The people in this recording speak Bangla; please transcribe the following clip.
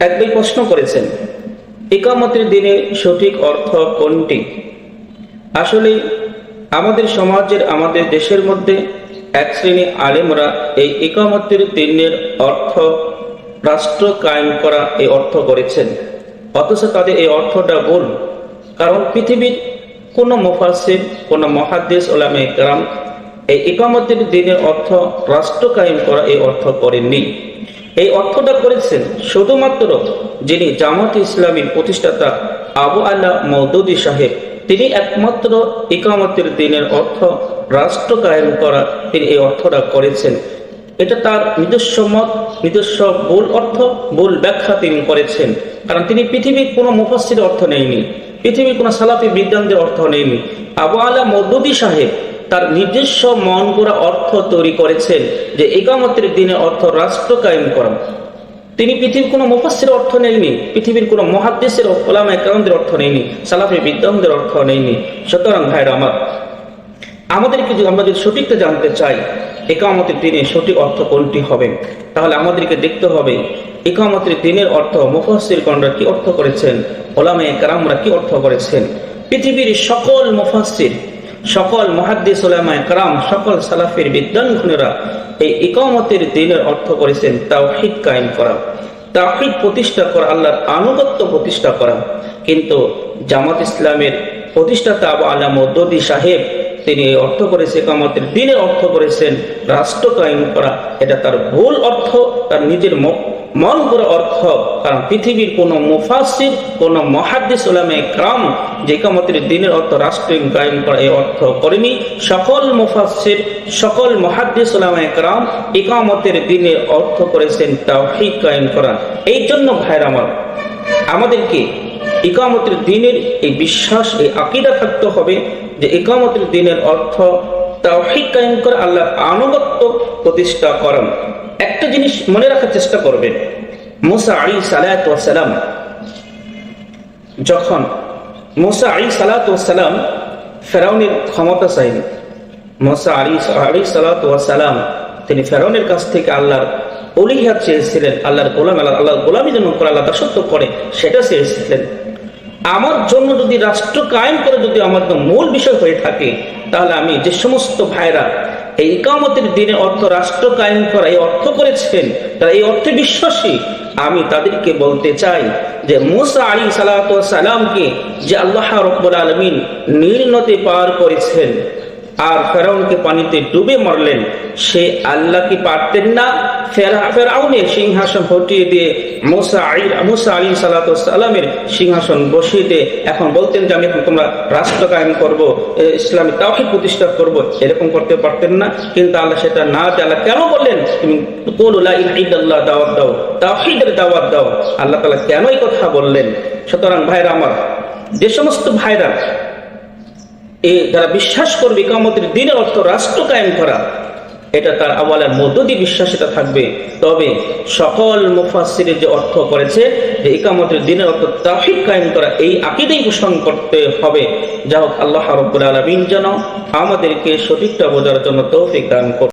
এক প্রশ্ন করেছেন একামতের দিনে সঠিক অর্থ কোনটি? আসলে আমাদের সমাজের, আমাদের দেশের মধ্যে এক শ্রেণি আলেমরা এই একামতের দিনের অর্থ রাষ্ট্র কায়েম করা এই অর্থ করেছেন। অথচ তাদের এই অর্থটা ভুল, কারণ পৃথিবীর কোনো মুফাসির কোনো মহাদেশ ওলামে কারাম এই একামতের দিনের অর্থ রাষ্ট্র কায়েম করা এই অর্থ করেননি। এই অর্থটা করেছেন শুধুমাত্র যিনি জামাত ইসলামীর প্রতিষ্ঠাতা আবু আল্লাহ মৌদুদি সাহেব। তিনি একমাত্র ইকামতের দিনের অর্থ রাষ্ট্র কায়েম করা তিনি এই অর্থটা করেছেন। এটা তার নিজস্ব মত, নিজস্ব ভুল অর্থ, ভুল ব্যাখ্যা তিনি করেছেন। কারণ তিনি পৃথিবীর কোনো মুফাসির অর্থ নেয়নি, পৃথিবীর কোনো সালাফি বিদ্যানদের অর্থ নেয়নি। আবু আলা মৌদুদি সাহেব তার নিজস্ব মন করা অর্থ তৈরি করেছেন যে একামতের দিনে অর্থ রাষ্ট্র কায়েম করা। তিনি পৃথিবীর কোনো মুফাসের অর্থ নেয়নি পৃথিবীর কোনো মহাদ্দেশের ওলামা একরামদের অর্থ নেয়নি সালাফি বিদ্যামদের অর্থ নেয়নি সুতরাং ভাইরা আমার, আমাদেরকে যদি আমরা যদি সঠিকটা জানতে চাই, একামতের দিনে সঠিক অর্থ কোনটি হবে, তাহলে আমাদেরকে দেখতে হবে, একামতের দিনের অর্থ মুফাসির গণরা কি অর্থ করেছেন ওলামা একরামরা কি অর্থ করেছেন। পৃথিবীর সকল মুফাসির সকল মহাদ্দিস ওলামায় কারাম, সকল সালাফের বিদ্যানগুণেরা এই ইকামতের দিনের অর্থ করেছেন তাওহিদ কায়েম করা। তাওহিদ প্রতিষ্ঠা করা, আল্লাহর আনুগত্য প্রতিষ্ঠা করা। কিন্তু জামাত ইসলামের প্রতিষ্ঠাতা আবু আলা মদ্দি সাহেব, তিনি অর্থ করেছে কামতের দিনের অর্থ করেছেন রাষ্ট্র কায়েম করা। এটা তার ভুল অর্থ, তার নিজের মন করে অর্থ কারণ পৃথিবীর কোন মুফাসির কোন মহাদ্দিস ওলামে ক্রাম যে কামতের দিনের অর্থ রাষ্ট্র কায়েম করা এই অর্থ করেনি। সকল মুফাসির সকল মহাদ্দিস ওলামে ক্রাম ইকামতের দিনের অর্থ করেছেন তাওহিদ কায়েম করা এই জন্য ভাইর আমার, আমাদেরকে ইকামতের দিনের এই বিশ্বাস, এই আকিদা থাকতে হবে যে ইকামতের দিনের অর্থ তাওহিদ কায়েম করে আল্লাহ আনুগত্য প্রতিষ্ঠা করেন একটা জিনিস মনে রাখার চেষ্টা করবেন। মুসা আলী সালাম যখন, মুসা আলী সালাম ফেরাউনের ক্ষমতা চাইনি মোসা আলী আলী সালাম তিনি ফেরাউনের কাছ থেকে আল্লাহর অলিহাত চেয়েছিলেন, আল্লাহর গোলাম আল্লাহ আল্লাহর গোলামী যেন করে, আল্লাহ দাসত্ব করে, সেটা চেয়েছিলেন। আমার জন্য যদি রাষ্ট্র কায়েম করে যদি আমার মূল বিষয় হয়ে থাকে, তাহলে আমি যে সমস্ত ভাইরা এই একামতের দিনে অর্থ রাষ্ট্র কায়েম করা, এই অর্থ করেছেন, তারা এই অর্থে বিশ্বাসী। আমি তাদেরকে বলতে চাই যে মুসা আলী সালামকে যে আল্লাহ রব্বুল আলমিন নীল নদী পার করেছেন। আর ফেরাউনকে পানিতে ডুবে মরলেন। সে আল্লাহ কি পারতেন না। ফেরাউনের সিংহাসন হটিয়ে দিয়ে মোসা আলী মুসা আলী সালাতামের সিংহাসন বসিয়ে দিয়ে এখন বলতেন যে, আমি এখন তোমরা রাষ্ট্র কায়েম করব ইসলামী তাওহিদ প্রতিষ্ঠা করব। এরকম করতে পারতেন না। কিন্তু আল্লাহ সেটা না আল্লাহ কেন বললেন? তুমি আল্লাহ দাওয়াত দাও, তাওহিদের দাওয়াত দাও। আল্লাহ তালা কেনই কথা বললেন? সুতরাং ভাইরা আমার, যে সমস্ত ভাইরা এ যারা বিশ্বাস করবে কামতের দিনের অর্থ রাষ্ট্র কায়েম করা, এটা তার আওয়ালের মধ্য দিয়ে বিশ্বাস এটা থাকবে। তবে সকল মুফাসিরের যে অর্থ করেছে, যে ইকামতের দিনের অর্থ তাফিক কায়েম করা, এই আকিদেই পোষণ করতে হবে। যা হোক আল্লাহ রব্বুল আলমিন যেন আমাদেরকে সঠিকটা বোঝার জন্য তৌফিক দান